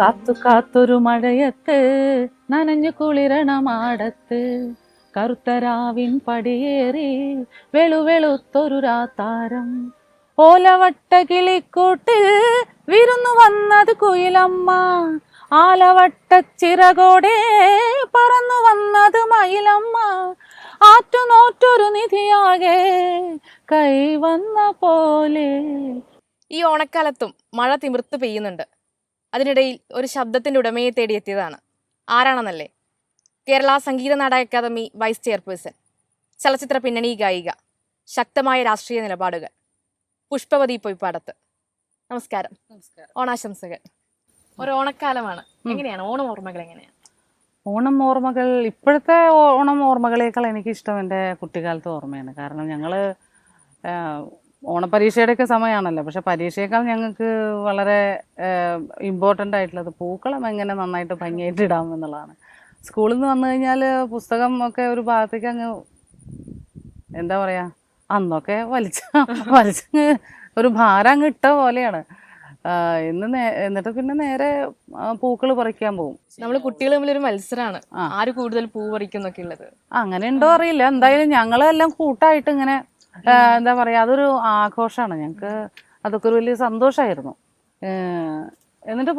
കാത്തു കാത്തൊരു മഴയത്ത് നനഞ്ഞു കുളിരണമാടത്ത് കറുത്തരാവിൻ പടിയേറി വെളുവെളുത്തൊരു രാത്താരം ഓലവട്ട കിളിക്കൂട്ടിൽ വിരുന്നു വന്നത് കുയിലമ്മ. ആലവട്ട ചിറകോടെ പറന്നു വന്നത് മയിലമ്മ. ആറ്റുനോറ്റൊരു നിധിയാകെ കൈവന്ന പോലെ. ഈ ഓണക്കാലത്തും മഴ തിമിർത്ത് പെയ്യുന്നുണ്ട്. അതിനിടയിൽ ഒരു ശബ്ദത്തിന്റെ ഉടമയെ തേടിയെത്തിയതാണ്. ആരാണെന്നല്ലേ? Kerala Sangeetha Nataka academy vice chairperson. ചലച്ചിത്ര പിന്നണി ഗായിക. ശക്തമായ രാഷ്ട്രീയ നിലപാടുകൾ. പുഷ്പവതി പൊയ്പാടത്ത്. നമസ്കാരം. നമസ്കാരം. ഓണാശംസകൾ. ഒരു ഓണക്കാലമാണ്. എങ്ങനെയാണ്? ഓണം ഓർമ്മകൾ എങ്ങനെയാണ്? ഓണം ഓർമ്മകൾ ഇപ്പോഴത്തെ ഓണം ഓർമ്മകളേക്കാൾ എനിക്കിഷ്ടം എന്റെ കുട്ടിക്കാലത്തെ ഓർമ്മയാണ്. കാരണം ഞങ്ങൾ ഓണപരീക്ഷയുടെയൊക്കെ സമയമാണല്ലോ പക്ഷെ പരീക്ഷയേക്കാൾ ഞങ്ങൾക്ക് വളരെ ഇമ്പോർട്ടന്റ് ആയിട്ടുള്ളത് പൂക്കളം എങ്ങനെ നന്നായിട്ട് ഭംഗിയായിട്ട് ഇടാം എന്നുള്ളതാണ്. സ്കൂളിൽ നിന്ന് വന്നു കഴിഞ്ഞാൽ പുസ്തകം ഒക്കെ ഒരു ഭാഗത്തേക്ക് അങ്ങ് എന്താ പറയാ അന്നൊക്കെ വലിച്ച വലിച്ചങ്ങ് ഒരു ഭാരം അങ്ങ് ഇട്ട പോലെയാണ്. ഇന്ന് നേ- എന്നിട്ട് പിന്നെ നേരെ പൂക്കൾ പറിക്കാൻ പോകും നമ്മൾ കുട്ടികൾ തമ്മിൽ ഒരു മത്സരമാണ് ആര് കൂടുതൽ പൂ പറിക്കുന്നൊക്കെ ഉള്ളത്. അങ്ങനെ ഉണ്ടോ അറിയില്ല. എന്തായാലും ഞങ്ങളെല്ലാം കൂട്ടായിട്ട് ഇങ്ങനെ എന്താ പറയാ അതൊരു ആഘോഷമാണ് ഞങ്ങൾക്ക് അതൊക്കെ ഒരു വലിയ സന്തോഷമായിരുന്നു എന്നിട്ട്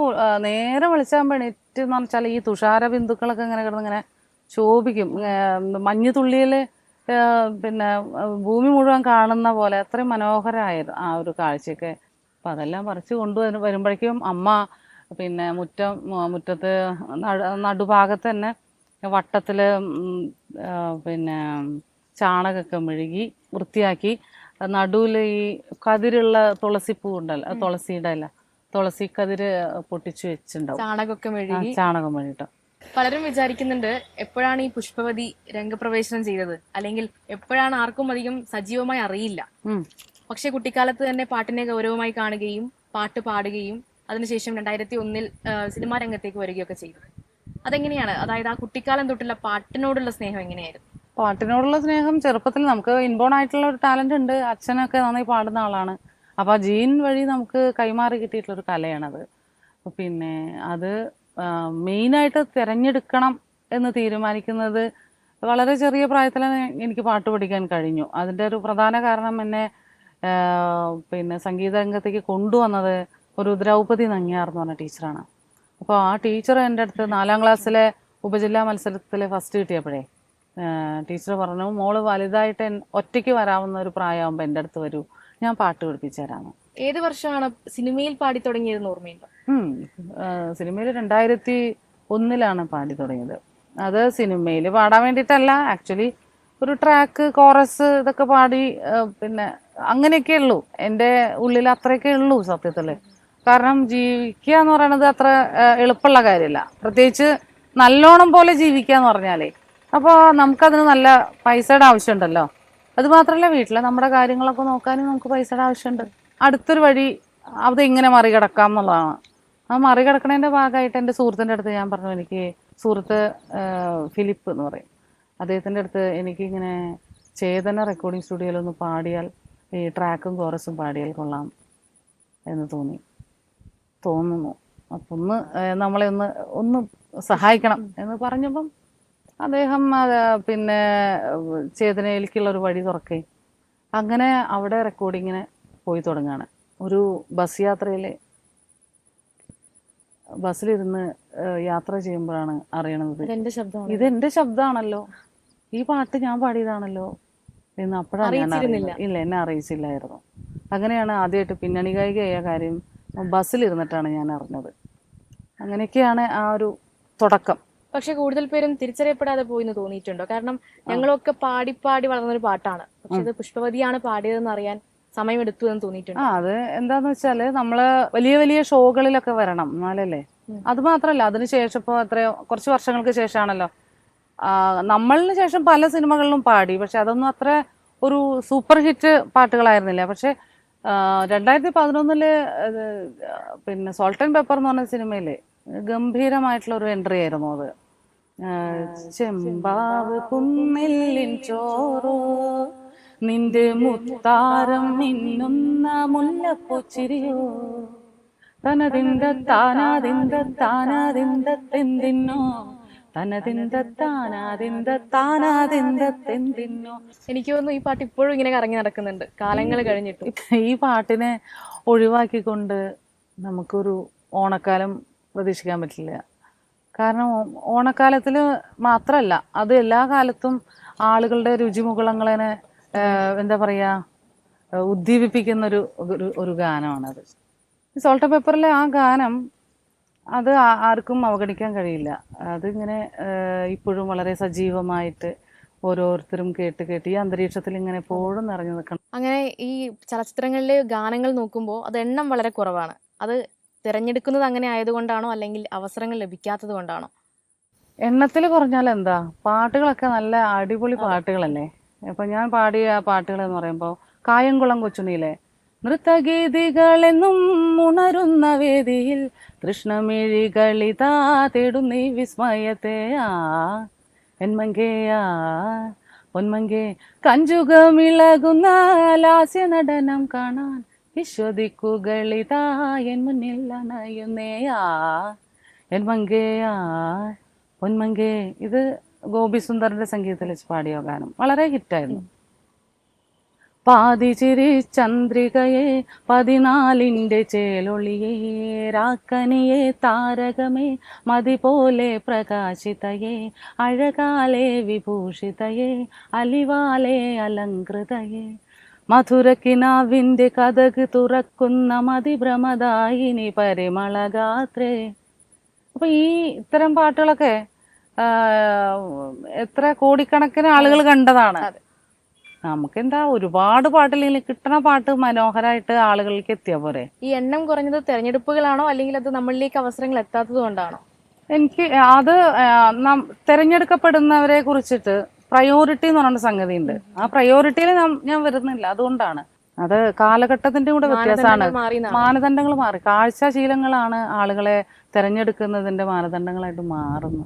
നേരെ വിളിച്ചാകുമ്പോൾ എണീറ്റ് എന്ന് വെച്ചാൽ ഈ തുഷാര ബിന്ദുക്കളൊക്കെ ഇങ്ങനെ കിടന്ന് ഇങ്ങനെ ശോഭിക്കും. മഞ്ഞു തുള്ളിയിൽ പിന്നെ ഭൂമി മുഴുവൻ കാണുന്ന പോലെ അത്രയും മനോഹരമായിരുന്നു ആ ഒരു കാഴ്ചയൊക്കെ അപ്പം അതെല്ലാം പറിച്ച് കൊണ്ടുവന്ന് വരുമ്പോഴേക്കും അമ്മ പിന്നെ മുറ്റം മുറ്റത്ത് നടു നടുഭാഗത്ത് തന്നെ വട്ടത്തിൽ പിന്നെ ചാണകമൊക്കെ മെഴുകി വൃത്തിയാക്കി. നടുവിൽ ഈ കതിരുള്ള തുളസിപ്പൂ ഉണ്ടല്ലോ തുളസിയുടെ അല്ല തുളസി കതിര് പൊട്ടിച്ചു വെച്ചിട്ടുണ്ടാവും ചാണകമൊക്കെ മെഴുകി. ചാണകം മെഴുകിട്ടോ. പലരും വിചാരിക്കുന്നുണ്ട് എപ്പോഴാണ് ഈ പുഷ്പവതി രംഗപ്രവേശനം ചെയ്തത്? അല്ലെങ്കിൽ എപ്പോഴാണ് ആർക്കും അധികം സജീവമായി അറിയില്ല. പക്ഷെ കുട്ടിക്കാലത്ത് തന്നെ പാട്ടിനെ ഗൗരവമായി കാണുകയും പാട്ട് പാടുകയും അതിനുശേഷം രണ്ടായിരത്തി ഒന്നിൽ സിനിമാ രംഗത്തേക്ക് വരികയൊക്കെ ചെയ്തു. അതെങ്ങനെയാണ്? അതായത് ആ കുട്ടിക്കാലം തൊട്ടുള്ള പാട്ടിനോടുള്ള സ്നേഹം എങ്ങനെയായിരുന്നു? പാട്ടിനോടുള്ള സ്നേഹം ചെറുപ്പത്തിൽ നമുക്ക് ഇൻബോൺ ആയിട്ടുള്ള ഒരു ടാലന്റ് ഉണ്ട്. അച്ഛനൊക്കെ നന്നായി പാടുന്ന ആളാണ്. അപ്പോൾ ആ ജീൻ വഴി നമുക്ക് കൈമാറി കിട്ടിയിട്ടുള്ള ഒരു കലയാണത്. പിന്നെ അത് മെയിനായിട്ട് തിരഞ്ഞെടുക്കണം എന്ന് തീരുമാനിക്കുന്നത് വളരെ ചെറിയ പ്രായത്തിൽ എനിക്ക് പാട്ട് പഠിക്കാൻ കഴിഞ്ഞു. അതിന്റെ ഒരു പ്രധാന കാരണം എന്നെ പിന്നെ സംഗീത രംഗത്തേക്ക് കൊണ്ടുവന്നത് ഒരു ദ്രൗപദി നങ്ങിയാർ എന്ന് പറഞ്ഞ ടീച്ചറാണ്. അപ്പോൾ ആ ടീച്ചർ എന്റെ അടുത്ത് നാലാം ക്ലാസ്സിലെ ഉപജില്ലാ മത്സരത്തിൽ ഫസ്റ്റ് കിട്ടിയപ്പോഴേ ടീച്ചർ പറഞ്ഞു മോൾ വലുതായിട്ട് ഒറ്റയ്ക്ക് വരാവുന്ന ഒരു പ്രായമാകുമ്പോൾ എന്റെ അടുത്ത് വരൂ. ഞാൻ പാട്ട് പഠിപ്പിച്ചു തരാമെന്ന് ഏത് വർഷമാണ് സിനിമയിൽ പാടി തുടങ്ങിയത് ഓർമ്മയുണ്ടോ? സിനിമയിൽ രണ്ടായിരത്തി ഒന്നിലാണ് പാടി തുടങ്ങിയത്. അത് സിനിമയിൽ പാടാൻ വേണ്ടിയിട്ടല്ല ആക്ച്വലി ഒരു ട്രാക്ക് കോറസ് ഇതൊക്കെ പാടി പിന്നെ അങ്ങനെയൊക്കെ ഉള്ളൂ. എന്റെ ഉള്ളിൽ അത്രയൊക്കെ ഉള്ളൂ സത്യത്തിൽ. കാരണം ജീവിക്കുക എന്ന് പറയുന്നത് അത്ര എളുപ്പമുള്ള കാര്യമല്ല. പ്രത്യേകിച്ച് നല്ലോണം പോലെ ജീവിക്കുക എന്ന് പറഞ്ഞാലേ അപ്പോൾ നമുക്കതിന് നല്ല പൈസയുടെ ആവശ്യമുണ്ടല്ലോ. അത് മാത്രമല്ല വീട്ടിലെ നമ്മുടെ കാര്യങ്ങളൊക്കെ നോക്കാനും നമുക്ക് പൈസയുടെ ആവശ്യമുണ്ട്. അടുത്തൊരു വഴി അത് എങ്ങനെ മറികടക്കാം എന്നുള്ളതാണ്. ആ മറികടക്കണതിന്റെ ഭാഗമായിട്ട് എന്റെ സുഹൃത്തിന്റെ അടുത്ത് ഞാൻ പറഞ്ഞു എനിക്ക് സുഹൃത്ത് ഫിലിപ്പ് എന്ന് പറയും. അദ്ദേഹത്തിന്റെ അടുത്ത് എനിക്കിങ്ങനെ ചേതന റെക്കോർഡിംഗ് സ്റ്റുഡിയോയിൽ ഒന്ന് പാടിയാൽ ഈ ട്രാക്കും കോറസും പാടിയാൽ കൊള്ളാം എന്ന് തോന്നി. തോന്നുന്നു. അപ്പം ഒന്ന് നമ്മളെ ഒന്ന് ഒന്ന് സഹായിക്കണം എന്ന് പറഞ്ഞപ്പം അദ്ദേഹം പിന്നെ ചേതനയിലേക്കുള്ള ഒരു വഴി തുറക്കുകയും അങ്ങനെ അവിടെ റെക്കോർഡിങ്ങിന് പോയി തുടങ്ങുകയാണ് ഒരു ബസ് യാത്രയിൽ ബസ്സിലിരുന്ന് യാത്ര ചെയ്യുമ്പോഴാണ് അറിയണത്. ഇത് എന്റെ ശബ്ദമാണല്ലോ. ഈ പാട്ട് ഞാൻ പാടിയതാണല്ലോ എന്ന് അപ്പോഴാണ് ഞാൻ അറിയിച്ചിരുന്നില്ല. ഇല്ല എന്നെ അറിയിച്ചില്ലായിരുന്നു. അങ്ങനെയാണ് ആദ്യമായിട്ട് പിന്നണി ഗായികയായ കാര്യം ബസ്സിലിരുന്നിട്ടാണ് ഞാൻ അറിഞ്ഞത്. അങ്ങനെയൊക്കെയാണ് ആ ഒരു തുടക്കം. പക്ഷെ കൂടുതൽ പേരും തിരിച്ചറിയപ്പെടാതെ പോയി എന്ന് തോന്നിയിട്ടുണ്ടോ? കാരണം ഞങ്ങളൊക്കെ പാടി പാടി വളർന്ന ഒരു പാട്ടാണ് പക്ഷെ അത് പുഷ്പവതിയാണ് പാടിയതെന്ന് അറിയാൻ സമയമെടുത്തു എന്ന് തോന്നിയിട്ടുണ്ട്? ആ അത് എന്താന്ന് വെച്ചാൽ നമ്മൾ വലിയ വലിയ ഷോകളിലൊക്കെ വരണം എന്നാലല്ലേ. അത് മാത്രല്ല അതിനുശേഷം ഇപ്പൊ എത്രയോ കുറച്ച് വർഷങ്ങൾക്ക് ശേഷമാണല്ലോ. നമ്മളിന് ശേഷം പല സിനിമകളിലും പാടി പക്ഷെ അതൊന്നും അത്ര ഒരു സൂപ്പർ ഹിറ്റ് പാട്ടുകളായിരുന്നില്ല. പക്ഷെ രണ്ടായിരത്തി പതിനൊന്നിൽ പിന്നെ സോൾട്ട് ആൻഡ് പെപ്പർ എന്ന് പറഞ്ഞ സിനിമയിൽ ഗംഭീരമായിട്ടുള്ള ഒരു എൻട്രി ആയിരുന്നു അത്. ചെമ്പാവ് കുന്നില്ലിൻ ചോറോ. നിന്റെ മുത്താരം മിന്നുന്ന മുല്ലപ്പൂച്ചിരിയോ? തനതിന്ത താനാതിന്ത താനാതിന്ത തെന്തിന്നോ? തനതിന്ത താനാതിന്ത താനാതിന്ത തെന്തിന്നോ? എനിക്ക് തോന്നുന്നു ഈ പാട്ട് ഇപ്പോഴും ഇങ്ങനെ കറങ്ങി നടക്കുന്നുണ്ട്. കാലങ്ങൾ കഴിഞ്ഞിട്ട്. ഈ പാട്ടിനെ ഒഴിവാക്കിക്കൊണ്ട് നമുക്കൊരു ഓണക്കാലം പ്രതീക്ഷിക്കാൻ പറ്റില്ല. കാരണം ഓണക്കാലത്തിൽ മാത്രമല്ല അത് എല്ലാ കാലത്തും ആളുകളുടെ രുചിമുകുളങ്ങളെ എന്താ പറയുക ഉദ്ദീപിപ്പിക്കുന്ന ഒരു ഒരു- ഗാനമാണത്. സോൾട്ട് പേപ്പറിലെ ആ ഗാനം അത് ആർക്കും അവഗണിക്കാൻ കഴിയില്ല. അതിങ്ങനെ ഇപ്പോഴും വളരെ സജീവമായിട്ട് ഓരോരുത്തരും കേട്ട് കേട്ട് ഈ അന്തരീക്ഷത്തിൽ ഇങ്ങനെ എപ്പോഴും നിറഞ്ഞു നിൽക്കണം. അങ്ങനെ ഈ ചലച്ചിത്രങ്ങളിലെ ഗാനങ്ങൾ നോക്കുമ്പോൾ അത് എണ്ണം വളരെ കുറവാണ്. അത് തിരഞ്ഞെടുക്കുന്നത് അങ്ങനെ ആയതുകൊണ്ടാണോ? അല്ലെങ്കിൽ അവസരങ്ങൾ ലഭിക്കാത്തത് കൊണ്ടാണോ? എണ്ണത്തിൽ കുറഞ്ഞാൽ എന്താ? പാട്ടുകളൊക്കെ നല്ല അടിപൊളി പാട്ടുകളല്ലേ? ഇപ്പൊ ഞാൻ പാടിയ പാട്ടുകൾ എന്ന് പറയുമ്പോൾ കായംകുളം കൊച്ചുണിയിലെ നൃത്തഗീതികളെന്നും ഉണരുന്ന വേദിയിൽ കൃഷ്ണമിഴികളിതാ തേടുന്നീ വിസ്മയത്തെ. ആ എന്മങ്കേയാ പൊന്മങ്കേ. കഞ്ചുകമിളകുന്ന ലാസ്യ നടനം കാണാൻ വിശ്വദിക്കുകളിതാ എൻ മുന്നിൽ അണയുന്നേയാ. എൻ മങ്കേയാ പൊന്മങ്കേ ഇത് ഗോപി സുന്ദറിന്റെ സംഗീതത്തിൽ വെച്ച് പാടിയ ഗാനം. വളരെ ഹിറ്റായിരുന്നു. പാതിചിരി ചന്ദ്രികയെ പതിനാലിന്റെ ചേലൊളിയേ രാക്കനിയെ താരകമേ മതി പോലെ പ്രകാശിതയെ അഴകാലെ വിഭൂഷിതയെ അലിവാലെ അലങ്കൃതയെ മധുരക്കിനാവിന്റെ കഥക് തുറക്കുന്ന മതിഭ്രമദായിനി പരിമളഗാത്രേ. അപ്പോൾ ഈ ഇത്തരം പാട്ടുകളൊക്കെ എത്ര കോടിക്കണക്കിന് ആളുകൾ കണ്ടതാണ്. നമുക്കെന്താ ഒരുപാട് പാട്ടിൽ കിട്ടണ പാട്ട് മനോഹരമായിട്ട് ആളുകളിലേക്ക് എത്തിയ പോരെ. ഈ എണ്ണം കുറഞ്ഞത് തെരഞ്ഞെടുപ്പുകളാണോ? അല്ലെങ്കിൽ അത് നമ്മളിലേക്ക് അവസരങ്ങൾ എത്താത്തത് കൊണ്ടാണോ? എനിക്ക് അത് തെരഞ്ഞെടുക്കപ്പെടുന്നവരെ കുറിച്ചിട്ട് പ്രയോറിറ്റി എന്ന് പറഞ്ഞ സംഗതി ഉണ്ട് ആ പ്രയോറിറ്റിയിൽ ഞാൻ വരുന്നില്ല. അതുകൊണ്ടാണ്. അത് കാലഘട്ടത്തിന്റെ കൂടെ വ്യത്യാസമാണ്. മാനദണ്ഡങ്ങൾ മാറി? കാഴ്ചശീലങ്ങളാണ് ആളുകളെ തിരഞ്ഞെടുക്കുന്നതിന്റെ മാനദണ്ഡങ്ങളായിട്ട് മാറുന്നു.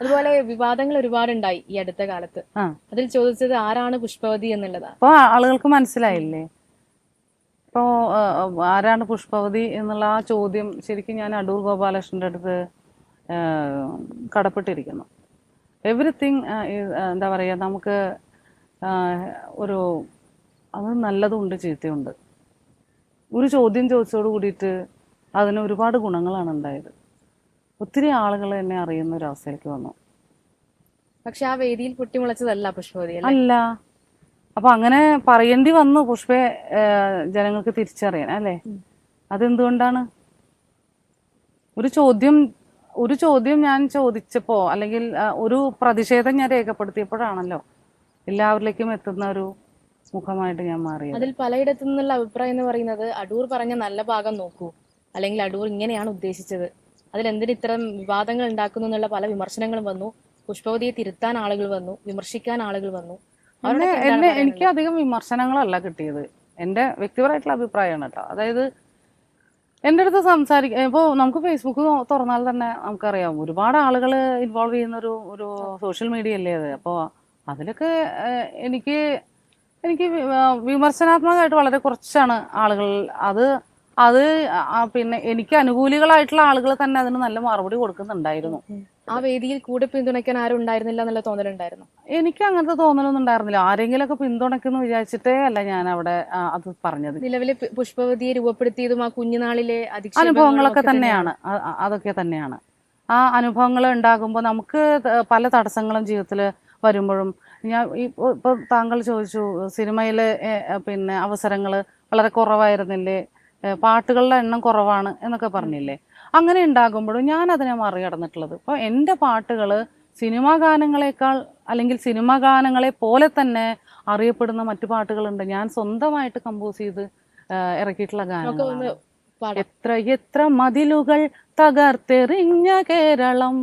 അതുപോലെ വിവാദങ്ങൾ ഒരുപാടുണ്ടായി ഈ അടുത്ത കാലത്ത്. അതിൽ ചോദിച്ചത് ആരാണ് പുഷ്പവതി എന്നുള്ളതാണ് അപ്പൊ ആളുകൾക്ക് മനസ്സിലായില്ലേ? ഇപ്പോ ആരാണ് പുഷ്പവതി എന്നുള്ള ആ ചോദ്യം ശരിക്കും ഞാൻ അടൂർ ഗോപാലകൃഷ്ണന്റെ അടുത്ത് കടപ്പെട്ടിരിക്കുന്നു. എവറിത്തിങ് എന്താ പറയുക നമുക്ക് ഒരു അത് നല്ലതുണ്ട് ചീത്തയുണ്ട്. ഒരു ചോദ്യം ചോദിച്ചോട് കൂടിയിട്ട് അതിന് ഒരുപാട് ഗുണങ്ങളാണ് ഉണ്ടായത്. ഒത്തിരി ആളുകൾ എന്നെ അറിയുന്ന ഒരു അവസ്ഥയിലേക്ക് വന്നു. പക്ഷെ ആ വേദിയിൽ പൊട്ടിമുളച്ചതല്ല പുഷ്പവതി അല്ല? അപ്പൊ അങ്ങനെ പറയേണ്ടി വന്നു പുഷ്പയെ ജനങ്ങൾക്ക് തിരിച്ചറിയാൻ അല്ലേ. അതെന്തുകൊണ്ടാണ്? ഒരു ചോദ്യം ഒരു ചോദ്യം ഞാൻ ചോദിച്ചപ്പോ അല്ലെങ്കിൽ ഒരു പ്രതിഷേധം ഞാൻ രേഖപ്പെടുത്തിയപ്പോഴാണല്ലോ എല്ലാവരിലേക്കും എത്തുന്ന ഒരു മുഖമായിട്ട് ഞാൻ മാറി അതിൽ പലയിടത്തു നിന്നുള്ള അഭിപ്രായം എന്ന് പറയുന്നത് അടൂർ പറഞ്ഞ നല്ല ഭാഗം നോക്കൂ. അല്ലെങ്കിൽ അടൂർ ഇങ്ങനെയാണ് ഉദ്ദേശിച്ചത്. അതിൽ എന്തിന് ഇത്തരം വിവാദങ്ങൾ ഉണ്ടാക്കുന്നു എന്നുള്ള പല വിമർശനങ്ങളും വന്നു. പുഷ്പവതിയെ തിരുത്താൻ ആളുകൾ വന്നു. വിമർശിക്കാൻ ആളുകൾ വന്നു. എന്നെ? എനിക്ക് അധികം വിമർശനങ്ങളല്ല കിട്ടിയത്. എന്റെ വ്യക്തിപരമായിട്ടുള്ള അഭിപ്രായമാണ് കേട്ടോ. അതായത് എന്റെ അടുത്ത് സംസാരിക്ക ഇപ്പോൾ നമുക്ക് ഫേസ്ബുക്ക് തുറന്നാൽ തന്നെ നമുക്കറിയാം. ഒരുപാട് ആളുകൾ ഇൻവോൾവ് ചെയ്യുന്ന ഒരു ഒരു സോഷ്യൽ മീഡിയ അല്ലേ അത്? അപ്പോൾ അതിലൊക്കെ എനിക്ക് എനിക്ക് വിമർശനാത്മകമായിട്ട് വളരെ കുറച്ചാണ് ആളുകൾ. അത് അത് പിന്നെ എനിക്ക് അനുകൂലികളായിട്ടുള്ള ആളുകൾ തന്നെ അതിന് നല്ല മറുപടി കൊടുക്കുന്നുണ്ടായിരുന്നു. ആ വേദിയിൽ കൂടെ പിന്തുണയ്ക്കാൻ ആരും ഉണ്ടായിരുന്നില്ല എന്നുള്ള തോന്നലുണ്ടായിരുന്നു? എനിക്ക് അങ്ങനത്തെ തോന്നലൊന്നും ഉണ്ടായിരുന്നില്ല. ആരെങ്കിലും ഒക്കെ പിന്തുണയ്ക്കുന്നു വിചാരിച്ചിട്ടേ അല്ല ഞാൻ അവിടെ അത് പറഞ്ഞത്. നിലവിലെ പുഷ്പവതിയെ രൂപപ്പെടുത്തിയതും ആ കുഞ്ഞുനാളിലെ അനുഭവങ്ങളൊക്കെ തന്നെയാണ്. അതൊക്കെ തന്നെയാണ്. ആ അനുഭവങ്ങൾ ഉണ്ടാകുമ്പോൾ നമുക്ക് പല തടസ്സങ്ങളും ജീവിതത്തിൽ വരുമ്പോഴും ഞാൻ ഇപ്പോൾ ഇപ്പോൾ താങ്കൾ ചോദിച്ചു സിനിമയിൽ പിന്നെ അവസരങ്ങൾ വളരെ കുറവായിരുന്നില്ലേ? പാട്ടുകളുടെ എണ്ണം കുറവാണ് എന്നൊക്കെ പറഞ്ഞില്ലേ? അങ്ങനെ ഉണ്ടാകുമ്പോഴും ഞാൻ അതിനെ മറികടന്നിട്ടുള്ളത്. അപ്പോൾ എന്റെ പാട്ടുകൾ സിനിമാ ഗാനങ്ങളെക്കാൾ അല്ലെങ്കിൽ സിനിമാ ഗാനങ്ങളെ പോലെ തന്നെ അറിയപ്പെടുന്ന മറ്റു പാട്ടുകളുണ്ട്. ഞാൻ സ്വന്തമായിട്ട് കമ്പോസ് ചെയ്ത് ഇറക്കിയിട്ടുള്ള പാടാം. എത്ര എത്ര മതിലുകൾ തകർത്തെറിഞ്ഞ കേരളം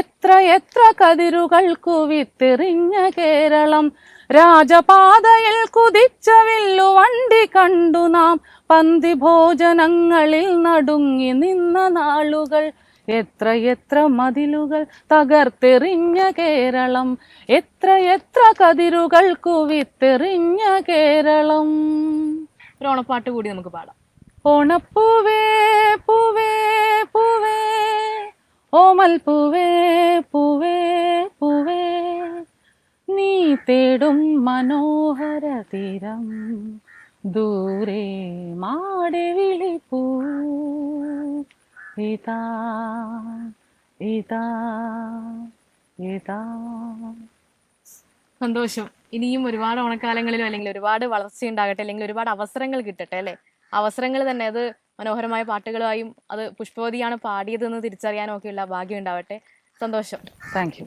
എത്ര എത്ര കതിരുകൾ കുവിത്തെറിഞ്ഞ കേരളം രാജപാതയിൽ കുതിച്ച വില്ലുവണ്ടി കണ്ടു നാം. പന്തി ഭോജനങ്ങളിൽ നടുങ്ങി നിന്ന നാളുകൾ. എത്ര എത്ര മതിലുകൾ തകർത്തെറിഞ്ഞ കേരളം. എത്ര എത്ര കതിരുകൾ കുവിത്തെറിഞ്ഞ കേരളം. ഒരു ഓണപ്പാട്ട് കൂടി നമുക്ക് പാടാം. ഓണപ്പൂവേ പൂവേ പൂവേ. ഓമൽ പൂവേ പൂവേ പൂവേ. നീ തേടും മനോഹര തീരം. ദൂരെ മാടവിളി വിളിപ്പൂ. ഇതാ ഇതാ ഇതാ. സന്തോഷം. ഇനിയും ഒരുപാട് ഓണക്കാലങ്ങളിലും അല്ലെങ്കിൽ ഒരുപാട് വളർച്ചയുണ്ടാകട്ടെ അല്ലെങ്കിൽ ഒരുപാട് അവസരങ്ങൾ കിട്ടട്ടെ അല്ലേ? അവസരങ്ങൾ തന്നെ അത് മനോഹരമായ പാട്ടുകളുമായും അത് പുഷ്പവതിയാണ് പാടിയതെന്ന് തിരിച്ചറിയാനും ഒക്കെയുള്ള ഭാഗ്യം ഉണ്ടാവട്ടെ. സന്തോഷം. Thank you